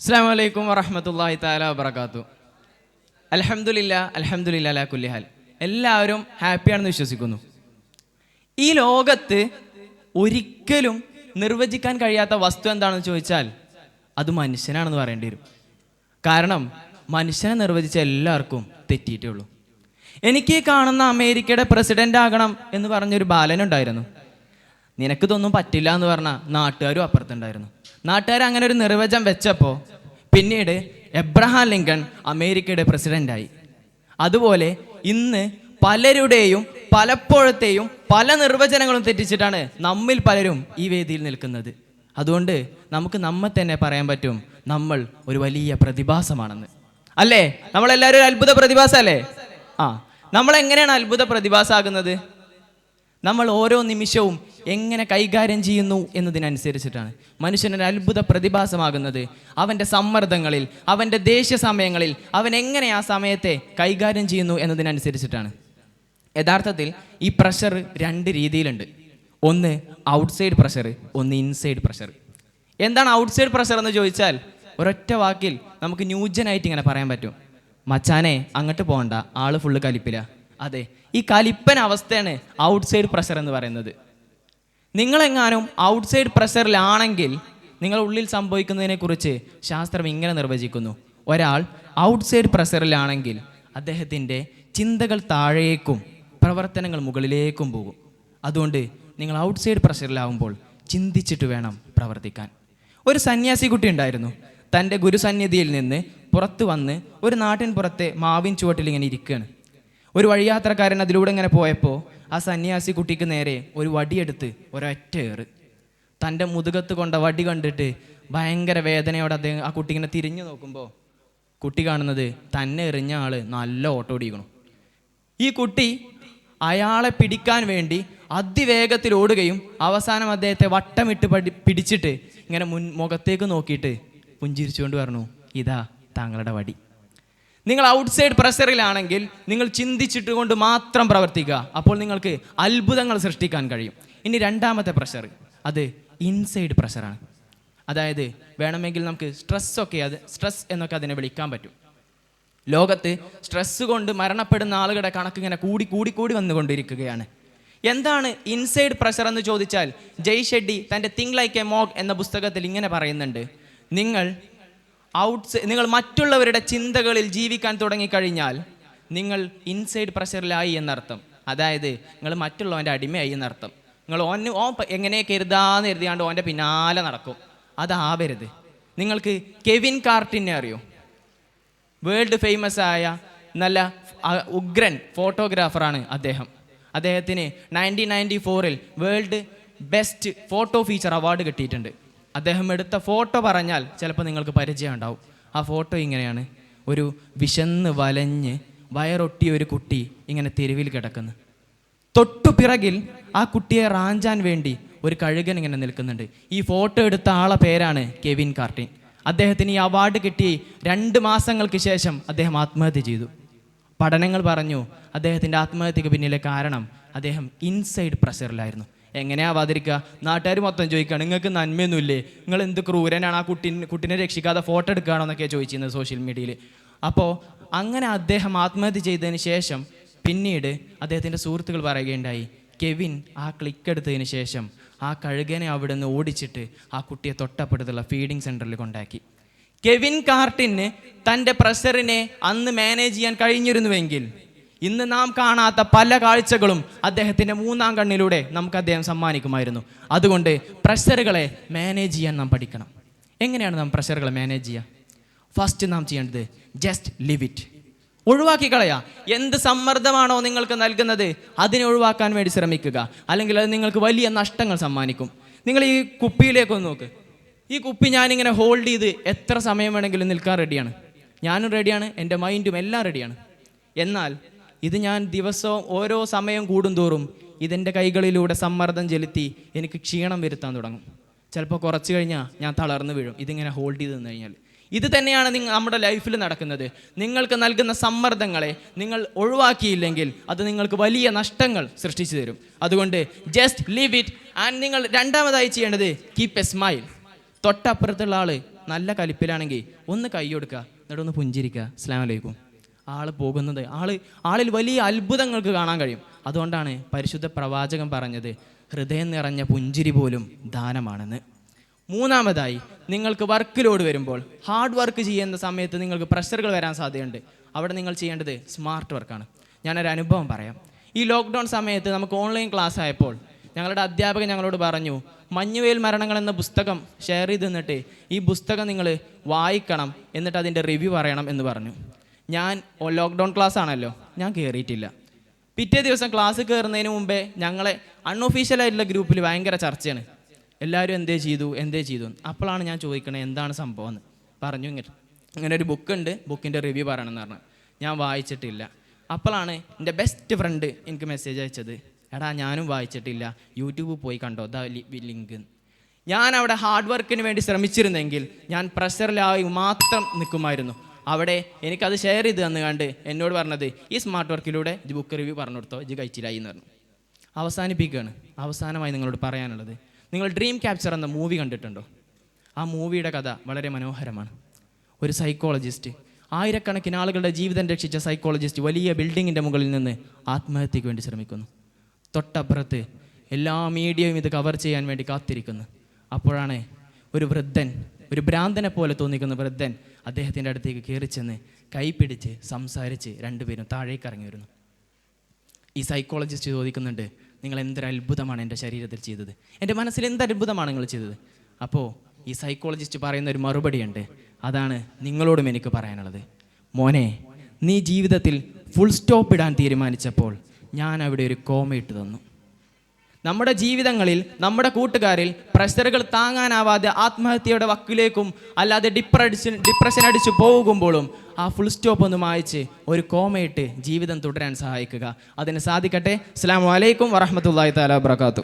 അസ്സാം വലൈക്കും വറഹമത്തല്ലാഹി താല വബർക്കാത്തു അലഹമുല്ല അലഹമുല്ല അലാ കുല്ലിഹാൽ എല്ലാവരും ഹാപ്പിയാണെന്ന് വിശ്വസിക്കുന്നു. ഈ ലോകത്ത് ഒരിക്കലും നിർവചിക്കാൻ കഴിയാത്ത വസ്തു എന്താണെന്ന് ചോദിച്ചാൽ അത് മനുഷ്യനാണെന്ന് പറയേണ്ടി വരും. കാരണം മനുഷ്യനെ നിർവചിച്ച എല്ലാവർക്കും തെറ്റിയിട്ടേ ഉള്ളൂ. എനിക്ക് കാണുന്ന അമേരിക്കയുടെ പ്രസിഡന്റ് ആകണം എന്ന് പറഞ്ഞൊരു ബാലനുണ്ടായിരുന്നു. നിനക്ക് ഇതൊന്നും പറ്റില്ല എന്ന് പറഞ്ഞ നാട്ടുകാരും അപ്പുറത്തുണ്ടായിരുന്നു. നാട്ടുകാർ അങ്ങനെ ഒരു നിർവചനം വെച്ചപ്പോൾ പിന്നീട് എബ്രഹാം ലിങ്കൺ അമേരിക്കയുടെ പ്രസിഡന്റായി അതുപോലെ ഇന്ന് പലരുടെയും പലപ്പോഴത്തെയും പല നിർവചനങ്ങളും തെറ്റിച്ചിട്ടാണ് നമ്മിൽ പലരും ഈ വേദിയിൽ നിൽക്കുന്നത്. അതുകൊണ്ട് നമുക്ക് നമ്മെ തന്നെ പറയാൻ പറ്റും നമ്മൾ ഒരു വലിയ പ്രതിഭാസമാണെന്ന്. അല്ലേ? നമ്മളെല്ലാവരും ഒരു അത്ഭുത പ്രതിഭാസമല്ലേ? ആ നമ്മൾ എങ്ങനെയാണ് അത്ഭുത പ്രതിഭാസമാകുന്നത്? നമ്മൾ ഓരോ നിമിഷവും എങ്ങനെ കൈകാര്യം ചെയ്യുന്നു എന്നതിനനുസരിച്ചിട്ടാണ്. മനുഷ്യനൊരു അത്ഭുത പ്രതിഭാസമാകുന്നത്. അവന്റെ സമ്മർദ്ദങ്ങളിൽ അവന്റെ ദേഷ്യ സമയങ്ങളിൽ അവൻ എങ്ങനെ ആ സമയത്തെ കൈകാര്യം ചെയ്യുന്നു എന്നതിനനുസരിച്ചിട്ടാണ്. യഥാർത്ഥത്തിൽ ഈ പ്രഷർ രണ്ട് രീതിയിലുണ്ട്. ഒന്ന് ഔട്ട്സൈഡ് പ്രഷർ ഒന്ന് ഇൻസൈഡ് പ്രഷർ എന്താണ് ഔട്ട്സൈഡ് പ്രഷർ എന്ന് ചോദിച്ചാൽ ഒരൊറ്റ വാക്കിൽ നമുക്ക് ന്യൂജനായിട്ട് ഇങ്ങനെ പറയാൻ പറ്റും. മച്ചാനെ അങ്ങോട്ട് പോകണ്ട. ആൾ ഫുള്ള് കലിപ്പില. അതെ ഈ കലിപ്പൻ അവസ്ഥയാണ് ഔട്ട്സൈഡ് പ്രഷർ എന്ന് പറയുന്നത്. നിങ്ങളെങ്ങാനും ഔട്ട്സൈഡ് പ്രഷറിലാണെങ്കിൽ നിങ്ങൾ ഉള്ളിൽ സംഭവിക്കുന്നതിനെക്കുറിച്ച് ശാസ്ത്രം ഇങ്ങനെ നിർവചിക്കുന്നു. ഒരാൾ ഔട്ട്സൈഡ് പ്രഷറിലാണെങ്കിൽ അദ്ദേഹത്തിന്റെ ചിന്തകൾ താഴേക്കും പ്രവർത്തനങ്ങൾ മുകളിലേക്കും പോകും. അതുകൊണ്ട് നിങ്ങൾ ഔട്ട്സൈഡ് പ്രഷറിലാവുമ്പോൾ ചിന്തിച്ചിട്ട് വേണം പ്രവർത്തിക്കാൻ. ഒരു സന്യാസി കുട്ടി ഉണ്ടായിരുന്നു. തന്റെ ഗുരുസന്നിധിയിൽ നിന്ന് പുറത്തു വന്ന് ഒരു നാട്ടിൻ പുറത്തെ മാവിൻ ചുവട്ടിൽ ഇങ്ങനെ ഇരിക്കുകയാണ്. ഒരു വഴിയാത്രക്കാരൻ അതിലൂടെ ഇങ്ങനെ പോയപ്പോൾ ആ സന്യാസി കുട്ടിക്ക് നേരെ ഒരു വടിയെടുത്ത് ഒരൊറ്റ ഏറ്. തന്റെ മുതുകത്ത് കൊണ്ട വടി കണ്ടിട്ട് ഭയങ്കര വേദനയോടെ അദ്ദേഹം ആ കുട്ടി ഇങ്ങനെ തിരിഞ്ഞു നോക്കുമ്പോൾ കുട്ടി കാണുന്നത് തന്നെ എറിഞ്ഞ ആൾ നല്ല ഓട്ടോ ഓടിക്കണം ഈ കുട്ടി അയാളെ പിടിക്കാൻ വേണ്ടി അതിവേഗത്തിൽ ഓടുകയും അവസാനം അദ്ദേഹത്തെ വട്ടമിട്ട് പടി പിടിച്ചിട്ട് ഇങ്ങനെ മുൻ മുഖത്തേക്ക് നോക്കിയിട്ട് പുഞ്ചിരിച്ചുകൊണ്ട് പറഞ്ഞു ഇതാ താങ്കളുടെ വടി. നിങ്ങൾ ഔട്ട്സൈഡ് പ്രഷറിലാണെങ്കിൽ നിങ്ങൾ ചിന്തിച്ചിട്ട് കൊണ്ട് മാത്രം പ്രവർത്തിക്കുക. അപ്പോൾ നിങ്ങൾക്ക് അത്ഭുതങ്ങൾ സൃഷ്ടിക്കാൻ കഴിയും. ഇനി രണ്ടാമത്തെ പ്രഷർ അത് ഇൻസൈഡ് പ്രഷറാണ് അതായത് വേണമെങ്കിൽ നമുക്ക് സ്ട്രെസ്സൊക്കെ അത് സ്ട്രെസ് എന്നൊക്കെ അതിനെ വിളിക്കാൻ പറ്റും. ലോകത്ത് സ്ട്രെസ് കൊണ്ട് മരണപ്പെടുന്ന ആളുകളുടെ കണക്ക് ഇങ്ങനെ കൂടി കൂടി കൂടി വന്നുകൊണ്ടിരിക്കുകയാണ്. എന്താണ് ഇൻസൈഡ് പ്രഷർ എന്ന് ചോദിച്ചാൽ ജയ് ഷെഡ്ഡി തന്റെ തിങ് ലൈക്ക് എ മോഗ് എന്ന പുസ്തകത്തിൽ ഇങ്ങനെ പറയുന്നുണ്ട്. നിങ്ങൾ ഔട്ട്സ് നിങ്ങൾ മറ്റുള്ളവരുടെ ചിന്തകളിൽ ജീവിക്കാൻ തുടങ്ങിക്കഴിഞ്ഞാൽ നിങ്ങൾ ഇൻസൈഡ് പ്രഷറിലായി എന്നർത്ഥം. അതായത് നിങ്ങൾ മറ്റുള്ളവന്റെ അടിമയായി എന്നർത്ഥം. നിങ്ങൾ ഓൻ പ- എങ്ങനെ കരുതാന്ന് കരുതിയാണ്ട് ഓന്റെ പിന്നാലെ നടക്കും. അതാവരുത്. നിങ്ങൾക്ക് കെവിൻ കാർട്ടിനെ അറിയോ? വേൾഡ് ഫേമസ് ആയ നല്ല ഉഗ്രൻ ഫോട്ടോഗ്രാഫറാണ് അദ്ദേഹം. അദ്ദേഹത്തിന് നയന്റീൻ നയന്റി ഫോറിൽ world best photo feature award കിട്ടിയിട്ടുണ്ട്. അദ്ദേഹം എടുത്ത ഫോട്ടോ പറഞ്ഞാൽ ചിലപ്പോൾ നിങ്ങൾക്ക് പരിചയം ഉണ്ടാവും. ആ ഫോട്ടോ ഇങ്ങനെയാണ്. ഒരു വിശന്ന് വലഞ്ഞ് വയറൊട്ടിയ ഒരു കുട്ടി ഇങ്ങനെ തെരുവിൽ കിടക്കുന്നു. തൊട്ടു പിറകിൽ ആ കുട്ടിയെ റാഞ്ചാൻ വേണ്ടി ഒരു കഴുകൻ ഇങ്ങനെ നിൽക്കുന്നുണ്ട്. ഈ ഫോട്ടോ എടുത്ത ആളെ പേരാണ് കെവിൻ കാർട്ടിൻ. അദ്ദേഹത്തിന് ഈ അവാർഡ് കിട്ടി രണ്ട് മാസങ്ങൾക്ക് ശേഷം അദ്ദേഹം ആത്മഹത്യ ചെയ്തു. പഠനങ്ങൾ പറഞ്ഞു അദ്ദേഹത്തിന്റെ ആത്മഹത്യക്ക് പിന്നിലെ കാരണം അദ്ദേഹം ഇൻസൈഡ് പ്രഷറിലായിരുന്നു എങ്ങനെയാവാതിരിക്കുക നാട്ടുകാർ മൊത്തം ചോദിക്കുകയാണ് നിങ്ങൾക്ക് നന്മയൊന്നുമില്ലേ? നിങ്ങൾ എന്ത് ക്രൂരനാണ് ആ കുട്ടി കുട്ടിനെ രക്ഷിക്കാതെ ഫോട്ടോ എടുക്കുകയാണോ എന്നൊക്കെ ചോദിച്ചിരുന്നത് സോഷ്യൽ മീഡിയയിൽ. അപ്പോൾ അങ്ങനെ അദ്ദേഹം ആത്മഹത്യ ചെയ്തതിന് ശേഷം പിന്നീട് അദ്ദേഹത്തിന്റെ സുഹൃത്തുക്കൾ പറയുകയുണ്ടായി കെവിൻ ആ ക്ലിക്ക് എടുത്തതിന് ശേഷം ആ കഴുകനെ അവിടെ നിന്ന് ഓടിച്ചിട്ട് ആ കുട്ടിയെ തൊട്ടപ്പുറത്തുള്ള ഫീഡിംഗ് സെന്ററിൽ കൊണ്ടാക്കി. കെവിൻ കാർട്ടിന് തന്റെ പ്രഷറിനെ അന്ന് മാനേജ് ചെയ്യാൻ കഴിഞ്ഞിരുന്നുവെങ്കിൽ ഇന്ന് നാം കാണാത്ത പല കാഴ്ചകളും അദ്ദേഹത്തിന്റെ മൂന്നാം കണ്ണിലൂടെ നമുക്ക് അദ്ദേഹം സമ്മാനിക്കുമായിരുന്നു. അതുകൊണ്ട് പ്രഷറുകളെ മാനേജ് ചെയ്യാൻ നാം പഠിക്കണം. എങ്ങനെയാണ് നാം പ്രഷറുകളെ മാനേജ് ചെയ്യുക ഫസ്റ്റ് നാം ചെയ്യേണ്ടത് ജസ്റ്റ് ലിവ് ഇറ്റ് ഒഴിവാക്കി കളയാ. എന്ത് സമ്മർദ്ദമാണോ നിങ്ങൾക്ക് നൽകുന്നത് അതിനെ ഒഴിവാക്കാൻ വേണ്ടി ശ്രമിക്കുക. അല്ലെങ്കിൽ അത് നിങ്ങൾക്ക് വലിയ നഷ്ടങ്ങൾ സമ്മാനിക്കും. നിങ്ങൾ ഈ കുപ്പിയിലേക്കൊന്ന് നോക്ക്. ഈ കുപ്പി ഞാനിങ്ങനെ ഹോൾഡ് ചെയ്ത് എത്ര സമയം വേണമെങ്കിലും നിൽക്കാൻ റെഡിയാണ് ഞാനും റെഡിയാണ് എന്റെ മൈൻഡും എല്ലാം റെഡിയാണ് എന്നാൽ ഇത് ഞാൻ ദിവസവും ഓരോ സമയം കൂടുന്തോറും ഇതെന്റെ കൈകളിലൂടെ സമ്മർദ്ദം ചെലുത്തി എനിക്ക് ക്ഷീണം വരുത്താൻ തുടങ്ങും. ചിലപ്പോൾ കുറച്ച് കഴിഞ്ഞാൽ ഞാൻ തളർന്നു വീഴും. ഇതിങ്ങനെ ഹോൾഡ് ചെയ്ത് നിന്ന് കഴിഞ്ഞാൽ ഇത് തന്നെയാണ് നിങ്ങൾ നമ്മുടെ ലൈഫിൽ നടക്കുന്നത്. നിങ്ങൾക്ക് നൽകുന്ന സമ്മർദ്ദങ്ങളെ നിങ്ങൾ ഒഴിവാക്കിയില്ലെങ്കിൽ അത് നിങ്ങൾക്ക് വലിയ നഷ്ടങ്ങൾ സൃഷ്ടിച്ചു തരും. അതുകൊണ്ട് ജസ്റ്റ് ലീവ് ഇറ്റ് ആൻഡ് നിങ്ങൾ രണ്ടാമതായി ചെയ്യേണ്ടത് കീപ്പ് എ സ്മൈൽ തൊട്ടപ്പുറത്തുള്ള ആൾ നല്ല കലിപ്പിലാണെങ്കിൽ ഒന്ന് കൈ കൊടുക്കുക. എന്നിട്ടൊന്ന് പുഞ്ചിരിക്കുക. അസ്ലാം വലൈക്കും ആൾ പോകുന്നത്. ആൾ ആളിൽ വലിയ അത്ഭുതങ്ങൾക്ക് കാണാൻ കഴിയും. അതുകൊണ്ടാണ് പരിശുദ്ധ പ്രവാചകൻ പറഞ്ഞത് ഹൃദയം നിറഞ്ഞ പുഞ്ചിരി പോലും ദാനമാണെന്ന്. മൂന്നാമതായി നിങ്ങൾക്ക് വർക്ക് ലോഡ് വരുമ്പോൾ ഹാർഡ് വർക്ക് ചെയ്യുന്ന സമയത്ത് നിങ്ങൾക്ക് പ്രഷറുകൾ വരാൻ സാധ്യതയുണ്ട്. അവിടെ നിങ്ങൾ ചെയ്യേണ്ടത് സ്മാർട്ട് വർക്കാണ്. ഞാനൊരു അനുഭവം പറയാം. ഈ ലോക്ക്ഡൗൺ സമയത്ത് നമുക്ക് ഓൺലൈൻ ക്ലാസ് ആയപ്പോൾ ഞങ്ങളുടെ അധ്യാപകൻ ഞങ്ങളോട് പറഞ്ഞു മഞ്ഞുവേൽ മരണങ്ങൾ എന്ന പുസ്തകം ഷെയർ ചെയ്ത് തന്നിട്ട് ഈ പുസ്തകം നിങ്ങൾ വായിക്കണം എന്നിട്ട് അതിന്റെ റിവ്യൂ പറയണം എന്ന് പറഞ്ഞു. ഞാൻ ലോക്ക്ഡൗൺ ക്ലാസ് ആണല്ലോ. ഞാൻ കയറിയിട്ടില്ല പിറ്റേ ദിവസം ക്ലാസ് കയറുന്നതിന് മുമ്പേ ഞങ്ങളെ അൺഒഫീഷ്യലായിട്ടുള്ള ഗ്രൂപ്പിൽ ഭയങ്കര ചർച്ചയാണ്. എല്ലാവരും എന്തേ ചെയ്തു എന്തേ ചെയ്തു അപ്പോഴാണ് ഞാൻ ചോദിക്കണേ എന്താണ് സംഭവം എന്ന്. പറഞ്ഞു ഇങ്ങനെ ഇങ്ങനെ ഒരു ബുക്ക് ഉണ്ട്. ബുക്കിന്റെ റിവ്യൂ പറയണം എന്ന് പറഞ്ഞു. ഞാൻ വായിച്ചിട്ടില്ല. അപ്പോഴാണ് എന്റെ ബെസ്റ്റ് ഫ്രണ്ട് എനിക്ക് മെസ്സേജ് അയച്ചത്. എടാ ഞാനും വായിച്ചിട്ടില്ല. യൂട്യൂബിൽ പോയി കണ്ടോ? ദ ലിങ്ക് ഞാൻ അവിടെ ഹാർഡ് വർക്കിന് വേണ്ടി ശ്രമിച്ചിരുന്നെങ്കിൽ ഞാൻ പ്രഷറിലായി മാത്രം നിൽക്കുമായിരുന്നു. അവിടെ എനിക്കത് ഷെയർ ചെയ്ത് തന്നു കണ്ട് എന്നോട് പറഞ്ഞത് ഈ സ്മാർട്ട് വർക്കിലൂടെ ഇത് ബുക്ക് റിവ്യൂ പറഞ്ഞു കൊടുത്തോ ഇത് കഴിച്ചില്ലായി എന്ന് പറഞ്ഞു. അവസാനിപ്പിക്കുകയാണ്. അവസാനമായി നിങ്ങളോട് പറയാനുള്ളത് നിങ്ങൾ ഡ്രീം ക്യാപ്ചർ എന്ന മൂവി കണ്ടിട്ടുണ്ടോ? ആ മൂവിയുടെ കഥ വളരെ മനോഹരമാണ്. ഒരു സൈക്കോളജിസ്റ്റ് ആയിരക്കണക്കിന് ആളുകളുടെ ജീവിതം രക്ഷിച്ച സൈക്കോളജിസ്റ്റ് വലിയ ബിൽഡിങ്ങിന്റെ മുകളിൽ നിന്ന് ആത്മഹത്യയ്ക്ക് വേണ്ടി ശ്രമിക്കുന്നു. തൊട്ടപ്പുറത്ത് എല്ലാ മീഡിയയും ഇത് കവർ ചെയ്യാൻ വേണ്ടി കാത്തിരിക്കുന്നു. അപ്പോഴാണ് ഒരു വൃദ്ധൻ ഒരു ഭ്രാന്തനെ പോലെ തോന്നിക്കുന്ന വൃദ്ധൻ അദ്ദേഹത്തിന്റെ അടുത്തേക്ക് കയറി ചെന്ന് കൈപിടിച്ച് സംസാരിച്ച് രണ്ടുപേരും താഴേക്ക് ഇറങ്ങി വരുന്നു. ഈ സൈക്കോളജിസ്റ്റ് ചോദിക്കുന്നുണ്ട് നിങ്ങൾ എന്തൊരു അത്ഭുതമാണ് എന്റെ ശരീരത്തിൽ ചെയ്തത്? എന്റെ മനസ്സിൽ എന്ത് അത്ഭുതമാണ് നിങ്ങൾ ചെയ്തത്? അപ്പോൾ ഈ സൈക്കോളജിസ്റ്റ് പറയുന്ന ഒരു മറുപടിയുണ്ട്. അതാണ് നിങ്ങളോടും എനിക്ക് പറയാനുള്ളത്. മോനെ നീ ജീവിതത്തിൽ ഫുൾ സ്റ്റോപ്പ് ഇടാൻ തീരുമാനിച്ചപ്പോൾ ഞാൻ അവിടെ ഒരു കോമ ഇട്ട് തന്നു. നമ്മുടെ ജീവിതങ്ങളിൽ നമ്മുടെ കൂട്ടുകാരിൽ പ്രഷറുകൾ താങ്ങാനാവാതെ ആത്മഹത്യയുടെ വക്കിലേക്കും അല്ലാതെ ഡിപ്രഷൻ ഡിപ്രഷൻ അടിച്ച് പോകുമ്പോഴും ആ ഫുൾ സ്റ്റോപ്പ് ഒന്ന് മായച്ച് ഒരു കോമയിട്ട് ജീവിതം തുടരാൻ സഹായിക്കുക. അതിന് സാധിക്കട്ടെ. അസ്സാം വലൈക്കും വറഹമത്തല്ലാ താലാ വാബർക്കാത്തു